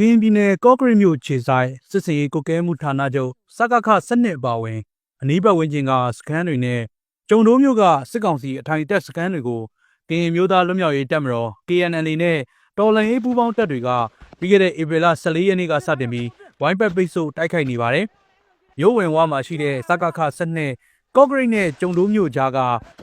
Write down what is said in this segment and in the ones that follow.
ကရင်ပြည်နယ်ကော့ကရိတ်မြို့ခြေဆိုင်စစ်စင်ရေးကုကဲမှုဌာနချုပ်စကခစနစ်အပါဝင် အနီးပတ်ဝန်းကျင်ကစခန်းတွေနဲ့ကျုံတိုးမြို့ကစစ်ကောင်စီအထိုင်တက်စခန်းတွေကိုကရင်မျိုးသားလွတ်မြောက်ရေးတပ်မတော် KNL နဲ့တော်လှန်ရေးပူးပေါင်းတပ်တွေကပြီးခဲ့တဲ့ဧပြီလ14ရက်နေ့ကစတင်ပြီးဝိုင်းပတ်ပိတ်ဆို့တိုက်ခိုက်နေပါတယ်။မြို့ဝင်ဝါမှာရှိတဲ့စကခစနစ်ကော့ကရိတ်နဲ့ကျုံတိုးမြို့ကြားက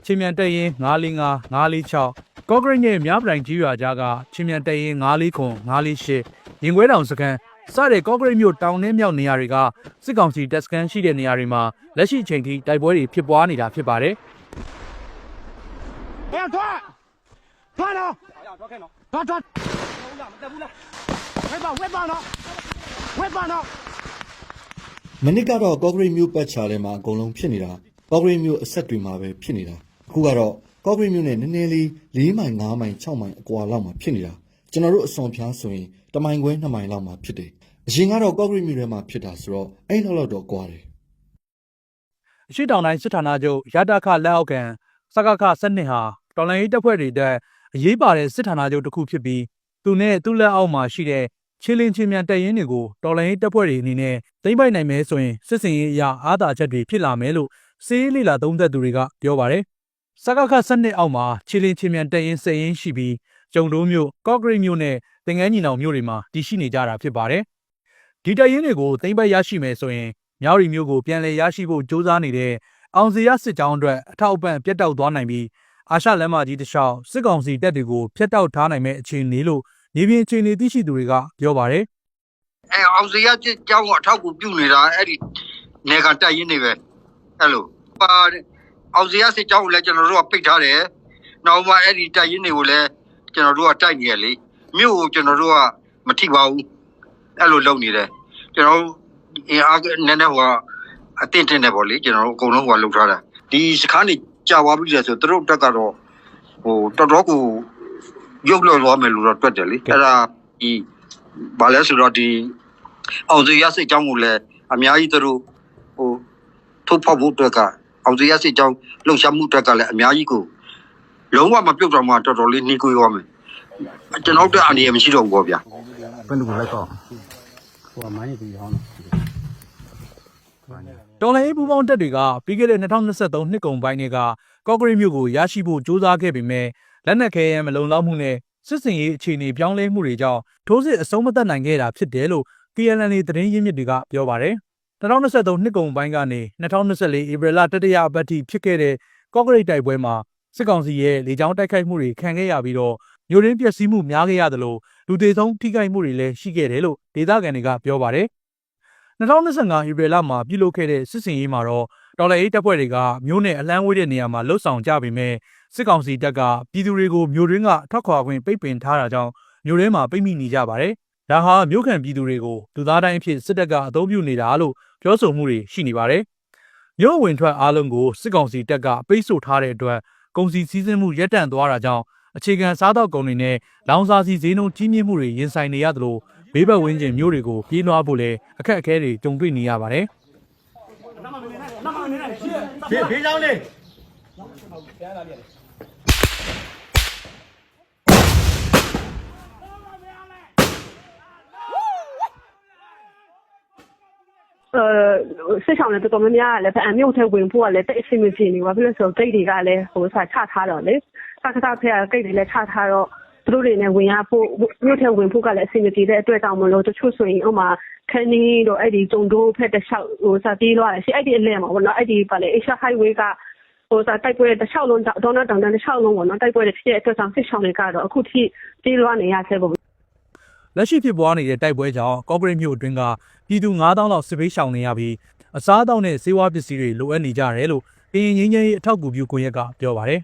ချင်းမြန်တက်ရင်945 946ကော့ကရိတ်နဲ့မြပတိုင်ကြီးရွာကြားကချင်းမြန်တက်ရင်949 948 ရင်ခွဲတောင်စခန်းစတဲ့ကော့ကရိတ်မြို့တောင်နှင်းမြောက်နေရာတွေကစစ်ကောင်စီတပ်စခန်းရှိတဲ့နေရာတွေမှာလက်ရှိချိန်ထိတိုက်ပွဲတွေဖြစ်ပွားနေတာဖြစ်ပါတယ်။ဟဲ့ထွက်။ထွက်တော့။ထွက်ခဲ့နော်။ထွက်ထွက်။ဟုတ်လားမတက်ဘူးလား။ဝက်ပါဝက်ပါနော်။ဝက်ပါနော်။မနစ်ကတော့ကော့ကရိတ်မြို့ပတ်ချာလဲမှာအကုန်လုံးဖြစ်နေတာ။ကော့ကရိတ်မြို့အဆက်တွေမှာပဲဖြစ်နေတာ။အခုကတော့ကော့ကရိတ်မြို့နဲ့နည်းနည်းလေး၄မိုင်၅မိုင်၆မိုင်အကွာလောက်မှာဖြစ်နေတာ။ ကျွန်တော်တို့အစွန်ဖျားဆိုရင်တမိုင်ခွဲ၂မိုင်လောက်မှာဖြစ်တယ်အရင်ကတော့ကော့ဂရိတ်မြို့ထဲမှာဖြစ်တာဆိုတော့အဲ့လောက်လောက်တော့ကွာတယ်အရှိတောင်တိုင်းစစ်ဌာနချုပ်ရတခလက်အောက်ခံစကခစနစ်ဟာတော်လိုင်းရေးတပ်ဖွဲ့တွေတဲ့အရေးပါတဲ့စစ်ဌာနချုပ်တစ်ခုဖြစ်ပြီးသူနဲ့သူ့လက်အောက်မှာရှိတဲ့ချီလင်းချင်းမြန်တပ်ရင်းတွေကိုတော်လိုင်းရေးတပ်ဖွဲ့တွေအနေနဲ့သိမ့်ပိုက်နိုင်မယ်ဆိုရင်စစ်စင်ရေးအရာအားသာချက်တွေဖြစ်လာမယ်လို့စီးရေးလေလာသုံးသက်သူတွေကပြောပါတယ်စကခစနစ်အောက်မှာချီလင်းချင်းမြန်တပ်ရင်းစက်ရင်းရှိပြီး ကျုံတိုးမြို့ကော့ဂရိတ်မြို့နဲ့တင်ငန်းညီနောင်မြို့တွေမှာတည်ရှိနေကြတာဖြစ်ပါတယ်ဒီတပ်ရင်းတွေကိုသိမ့်ပိုက်ရရှိမယ်ဆိုရင်မြောက်ရီမျိုးကိုပြန်လည်ရရှိဖို့ကြိုးစားနေတဲ့အောင်စရစစ်ကြောင်းအတွက်အထောက်အပံ့ပြတ်တောက်သွားနိုင်ပြီးအာရှလမ်းမကြီးတစ်လျှောက်စစ်ကောင်စီတပ်တွေကိုဖျက်တောက်ထားနိုင်မဲ့အခြေအနေလို့နေပြည်အခြေအနေသိရှိသူတွေကပြောပါတယ်အဲအောင်စရစစ်ကြောင်းကိုအထောက်အကူပြုနေတာအဲ့ဒီနေကတက်ရင်နေပဲအဲ့လိုပါအောင်စရစစ်ကြောင်းကိုလည်းကျွန်တော်တို့ကပိတ်ထားတယ်နောက်မှအဲ့ဒီတက်ရင်တွေကိုလည်း ကျွန်တော်တို့ကတိုက်နေရလေမြို့ကိုကျွန်တော်တို့ကမထိပါဘူးအဲ့လိုလုပ်နေတယ်ကျွန်တော်အင်အားနည်းနည်းဟိုကအတင်းတင်းနေပေါ့လေကျွန်တော်တို့အကုန်လုံးဟိုကလုပ်ထားတာဒီစခန်းကြီးကြာသွားပြီလေဆိုသူတို့တက်ကတော့ဟိုတော်တော်ကိုရုပ်လောသွားမယ်လို့တော့တွက်တယ်လေအဲ့ဒါဒီဘာလဲဆိုတော့ဒီအောင်စရစိတ်အကြောင်းကိုလည်းအများကြီးသူတို့ဟိုထုတ်ဖောက်ဖို့အတွက်ကအောင်စရစိတ်အကြောင်းလှုပ်ရှားမှုအတွက်ကလည်းအများကြီးကိုလုံးဝမပြုတ်တော့မှတော်တော်လေးနှီးကွေးသွားမယ် ကျွန်တော်တို့အန္တရာယ်မရှိတော့ဘူးပေါ့ဗျာပင့်တူလိုက်တော့ဟိုကမိုင်းကြီးဟောင်းတော်လည်းပူပေါင်းတက်တွေကပြီးခဲ့တဲ့2023နှစ်ကုန်ပိုင်းတွေကကော့ဂရိတ်မြို့ကိုရရှိဖို့စ조사ခဲ့ပေမဲ့လက်နက်ခဲယမ်းမလုံလောက်မှုနဲ့စစ်စင်ရေးအခြေအနေပြောင်းလဲမှုတွေကြောင့်ထိုးစစ်အဆုံးမသတ်နိုင်ခဲ့တာဖြစ်တယ်လို့ KLN သတင်းရင်းမြစ်တွေကပြောပါတယ်။2023နှစ်ကုန်ပိုင်းကနေ2024ဧပြီလတတိယအပတ်ထိဖြစ်ခဲ့တဲ့ကော့ဂရိတ်တိုက်ပွဲမှာစစ်ကောင်စီရဲ့လေကြောင်းတိုက်ခိုက်မှုတွေခံခဲ့ရပြီးတော့ မြို့ရင်းပျက်စီးမှုများခဲ့ရသလိုလူသေးဆုံးထိခိုက်မှုတွေလည်းရှိခဲ့တယ်လို့ဒေသခံတွေကပြောပါတယ်2025ဧပြီလမှာပြုလုပ်ခဲ့တဲ့စစ်စင်ရေးမှာတော့တော်လှန်ရေးတပ်ဖွဲ့တွေကမြို့နယ်အလန်းဝေးတဲ့နေရာမှာလှုပ်ဆောင်ကြပေမဲ့စစ်ကောင်စီတပ်ကပြည်သူတွေကိုမြို့ရင်းကထွက်ခွာခွင့်ပိတ်ပင်ထားတာကြောင့်မြို့ထဲမှာပိတ်မိနေကြပါတယ်။ဒါဟာမြို့ခံပြည်သူတွေကိုလူသားတိုင်းအဖြစ်စစ်တပ်ကအသုံးပြုနေတာလို့ပြောဆိုမှုတွေရှိနေပါတယ်။မြို့ဝင်ထွက်အားလုံးကိုစစ်ကောင်စီတပ်ကပိတ်ဆို့ထားတဲ့အတွက်ကုန်စည်စည်းစိမ်မှုရပ်တန့်သွားတာကြောင့် အခြေခံစားသောက်ကုန်တွေနဲ့လောင်စာဆီဈေးနှုန်းကြီးမြင့်မှုတွေရင်ဆိုင်နေရသလိုဘေးပတ်ဝန်းကျင်မျိုးတွေကိုပြေးလွှားဖို့လည်းအခက်အခဲတွေကြုံတွေ့နေရပါတယ်။ဘေးဘေးကြောင်းလေး စစ်ဆောင်လည်းတော်တော်များများကလည်းဗအမြုပ်ထဲဝင်ဖို့ကလည်းတိတ်အဆင်မပြေနေပါဘူးလို့ဆိုတော့တိတ်တွေကလည်းဟိုစားချထားတော့လေစကစဖက်ကကိတ်တွေလည်းချထားတော့သူတို့တွေနဲ့ဝင်ရဖို့မြို့ထဲဝင်ဖို့ကလည်းအဆင်မပြေတဲ့အတွက်ကြောင့်မလို့တချို့ဆိုရင်ဥမာခန်းနီးတော့အဲ့ဒီဂျုံတိုးဖက်တစ်လျှောက်ဟိုစားပြေးသွားတယ်ရှိအဲ့ဒီအလဲမှာပေါ့နော်အဲ့ဒီပါလေ Asia Highway ကဟိုစားတိုက်ပွဲတစ်လျှောက်လုံးဒေါနာတောင်တန်းတစ်လျှောက်လုံးပေါ့နော်တိုက်ပွဲတွေဖြစ်တဲ့အတွက်ကြောင့်စစ်ဆောင်တွေကတော့အခုထိပြေးလွှားနေရဆဲပေါ့ လက်ရှိဖြစ်ပွားနေတဲ့တိုက်ပွဲကြောင့်ကော့ဂရိတ်မြို့အတွင်းကပြည်သူ9000လောက်စစ်ဘေးရှောင်နေရပြီးအစားအသောက်နဲ့ဆေးဝါးပစ္စည်းတွေလိုအပ်နေကြတယ်လို့ကရင်ငင်းငယ်ရေးအထောက်အကူပြုကွန်ရက်ကပြောပါတယ်